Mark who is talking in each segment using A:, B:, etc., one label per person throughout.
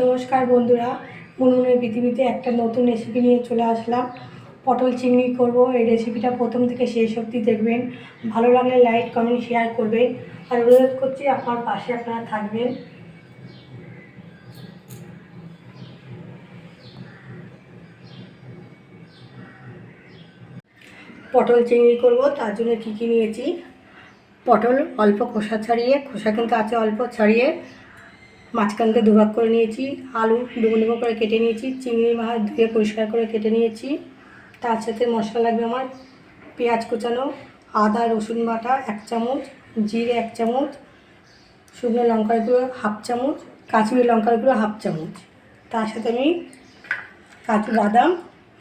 A: নমস্কার বন্ধুরা, মুনমুনের পৃথিবীতে একটা নতুন রেসিপি নিয়ে চলে আসলাম। পটল চিংড়ি করব, এই রেসিপিটা প্রথম থেকে শেষ অবধি দেখবেন। ভালো লাগলে লাইক কমেন্ট শেয়ার করবেন। আর অনুরোধ করছি আপনার পাশে আপনারা থাকবেন। পটল চিংড়ি করব, তার জন্য কী কী নিয়েছি? পটল অল্প খোসা ছাড়িয়ে, খোসা কিন্তু আছে অল্প, ছাড়িয়ে মাঝখানতে দুভাগ করে নিয়েছি, আলু ডুবো ডুবো করে কেটে নিয়েছি, চিংড়ি মাছ ধুয়ে পরিষ্কার করে কেটে নিয়েছি। তার সাথে মশলা লাগবে আমার পেঁয়াজ কুচানো, আদা, রসুন বাটা এক চামচ, জিরে এক চামচ, শুকনো লঙ্কার গুঁড়ো হাফ চামচ কাঁচুরি লঙ্কার গুঁড়ো হাফ চামচ। তার সাথে আমি কাজু বাদাম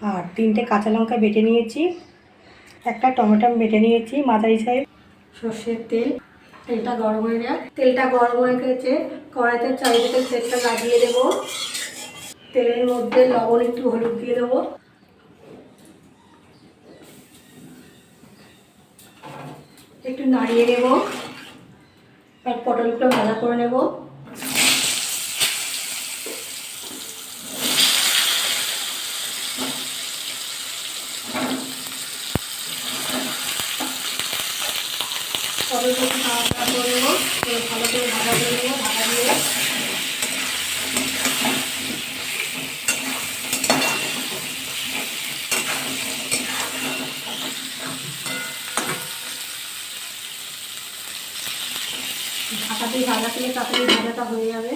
A: আর তিনটে কাঁচা লঙ্কা বেটে নিয়েছি। একটা টমেটো বেটে নিয়েছি মাঝারি সাইজ। সর্ষের তেল তেলটা গরম হয়ে যায় তেলটা গরম হয়ে গেছে। কড়াইতে চারিদিকে তেলটা লাগিয়ে দেব। তেলের মধ্যে লবণ একটু হলুদ দিয়ে দেবো। একটু নাড়িয়ে নেব। আর পটলগুলো ভাজা করে নেব। পটলটা একটু নাড়াচাড়া করে নেব। ভালো করে ভাজা করে নেব, ভাজা দিয়ে ঢাকা দিয়ে ভাজা করলে তাড়াতাড়ি ভাজাটা হয়ে যাবে।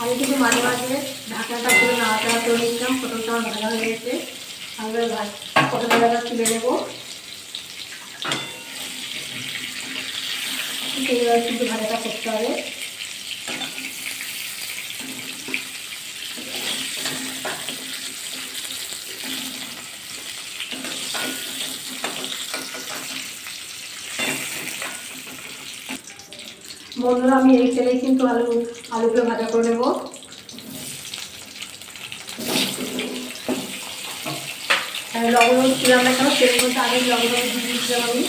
A: আমি কিন্তু মাঝে মাঝে ঢাকনাটা করে নাড়াচাড়া করে পটলটা আমার ভাজা হয়ে গেছে। আমি এবার ভাজ পটল ভাজাটা তুলে নেব। এইবার কিন্তু ভাজাটা করতে বন্ধুরা, আমি এই তেলেই কিন্তু আলু, আলুগুলো ভাজা করে নেব। লবণ ছিলাম না কেন তেলের মধ্যে আগে লবণ দিয়ে দিয়েছিলাম আমি।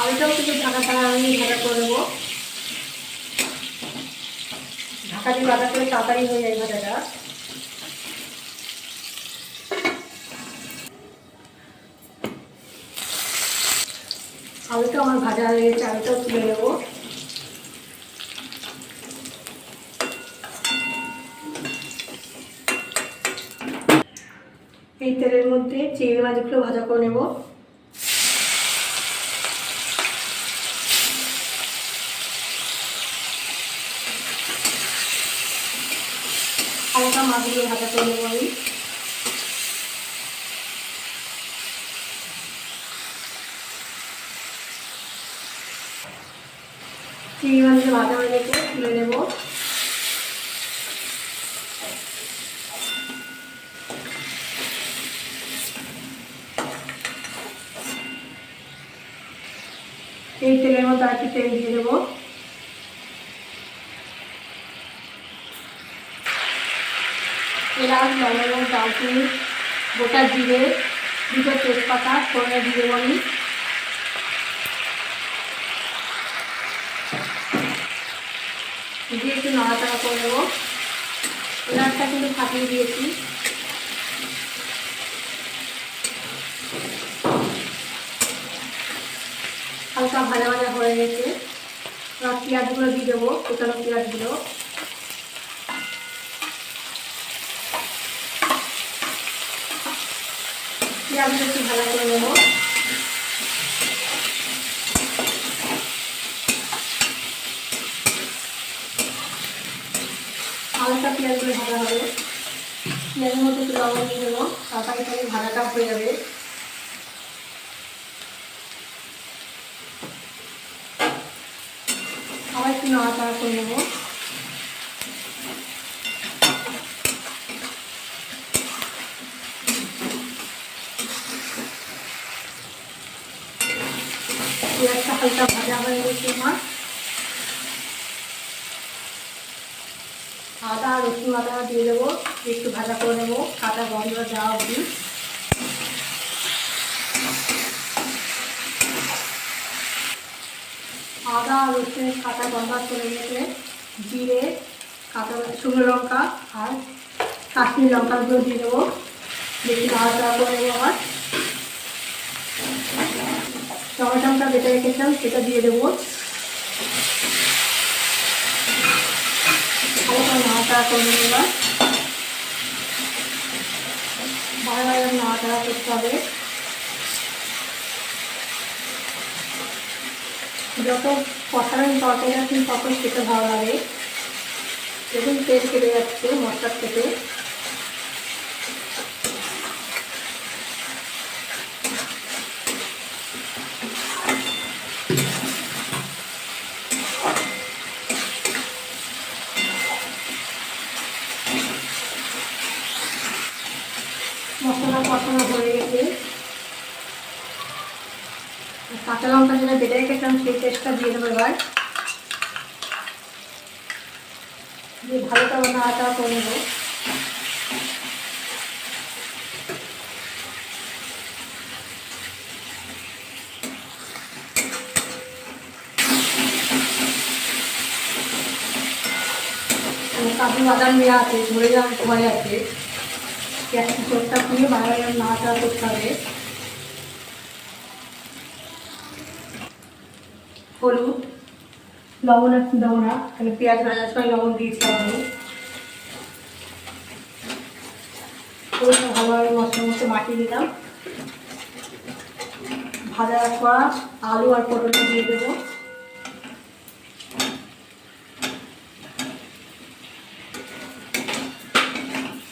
A: আলুটাও কিন্তু ঢাকা ছাড়া আমি ভাজা করে নেব। ঢাকা দিয়ে ভাজা করে তাড়াতাড়ি হয়ে যায় ভাজাটা। আলুটা আমার ভাজা হয়ে গেছে, আলুটাও তুলে নেব। এই তেলের মধ্যে চিংড়ি মাছগুলো ভাজা করে নেব। মাছগুলো ভাজা করে নেব আমি। চিংড়ি মাছগুলো ভাজা হয়ে গেছে, তুলে নেব। এই তেলের মধ্যে আর তেল দিয়ে দেবো। এলাচ লবঙ্গ দারচিনি, গোটা জিরে, দুটো তেজপাতা, ফোড়নে দিয়ে দেবো আমি। দিয়ে একটু নাড়াচাড়া করে দেবো এলাচটা কিন্তু ফাটিয়ে দিয়েছি। হালকা ভাজা ভাজা হয়ে গেছে। এবার পেঁয়াজগুলো দিয়ে দেবো কুচানো পেঁয়াজগুলো। পেঁয়াজগুলো একটু ভাজা করে নেব। হালকা পেঁয়াজগুলো ভাজা হবে। পেঁয়াজের মধ্যে একটু লবণ দিয়ে দেবো। তাড়াতাড়ি ভাজাটা হয়ে যাবে আবার একটু নাড়াচাড়া করে নেব পেঁয়াজটা হালকা ভাজা হয়ে গেছে আমার আদা রসুন আদা দিয়ে দেবো একটু ভাজা করে নেব কাঁচা গন্ধ যাওয়া অবধি রসুনের কাঁচা গন্ধা চলে গেছে জিরে, কাঁচা শুকনো লঙ্কা আর কাশ্মীর লঙ্কাগুলো দিয়ে দেবো। বেশি নাড়াচাড়া করে নেব আবার। টমেটোটা বেটে রেখেছিলাম, সেটা দিয়ে দেবো। ভালো করে নাড়াচাড়া করে নেব এবার। করতে হবে। যত কষাবেন তরকারি আপনি তত খেতে ভালো লাগে। দেখুন, তেল কেটে যাচ্ছে, মশলার থেকে মশলা কষানো হয়ে গেছে। কাঁচা লঙ্কা যেটা বেটে রেখেছিলাম সেই পেস্টটা দিয়ে দেবো এবার। দিয়ে ভালো করে নাড়াচাড়া করে নেব। কাজু বাদাম দেওয়া আছে, ধরে যাওয়ার সময় আছে। গ্যাসটি চোখটা খুলে ভালো করে নাড়াচাড়া করতে হবে। হলুদ, লবণ একটু দেবো না তাহলে পেঁয়াজ ভাজার সময় লবণ দিয়েছিলাম আমি। ভালোভাবে মশলার মধ্যে মাখিয়ে দিলাম ভাজা করা আলু আর পটলটা দিয়ে দেবো।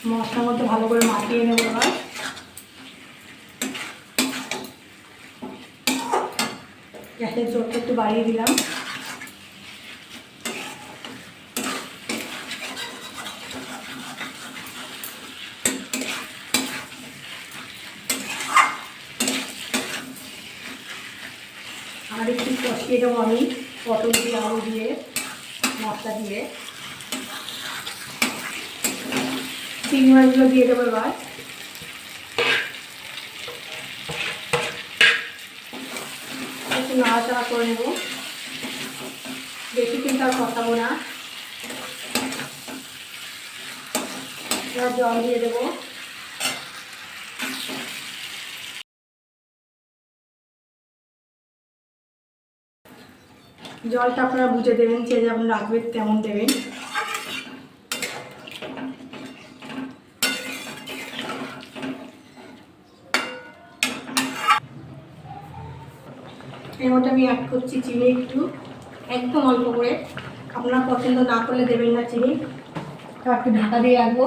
A: মশলার মধ্যে ভালো করে মাখিয়ে নেব এবার। গ্যাসের জোরটা একটু বাড়িয়ে দিলাম। আর একটু কষিয়ে দেবো আমি পটল দিয়ে, আলু দিয়ে, মশলা দিয়ে। চিংড়ি মাছগুলো দিয়ে দেবো এবার একটু নাড়াচাড়া করে নেব। বেশি কিন্তু আর কষাবো না। জল দিয়ে দেবো। জলটা আপনারা বুঝে দেবেন, যে যেমন রাখবেন তেমন দেবেন। এর মধ্যে আমি অ্যাড করছি, চিনি একটু, একদম অল্প করে। আপনার পছন্দ না করলে দেবেন না চিনি। তো একটু ঢাকা দিয়ে রাখব।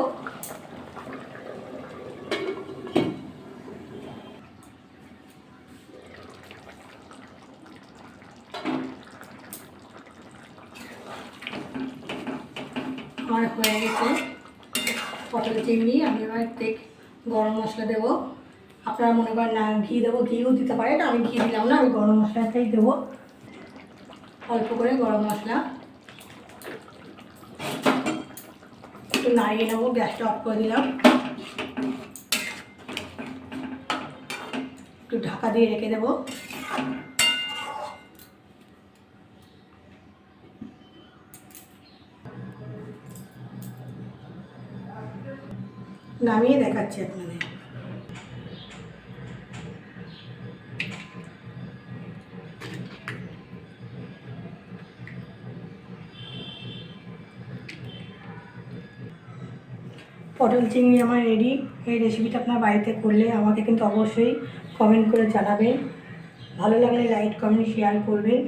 A: আমার হয়ে গেছে। পটল চিংড়ি আমি এবার গরম মশলা দেবো। আপনারা মনে করেন, না, ঘি দেবো, ঘিও দিতে পারেন আমি ঘি দিলাম না, আমি গরম মশলাটাই দেবো। অল্প করে গরম মশলা। একটু নাড়িয়ে নেব, গ্যাসটা অফ করে দিলাম। একটু ঢাকা দিয়ে রেখে দেবো। নামিয়ে দেখাচ্ছি আপনাদের। পটল চিংড়ি আমার রেডি এই রেসিপিটা আপনার বাড়িতে করলে আমাকে কিন্তু অবশ্যই কমেন্ট করে জানাবেন। ভালো লাগলে লাইক কমেন্ট শেয়ার করবেন।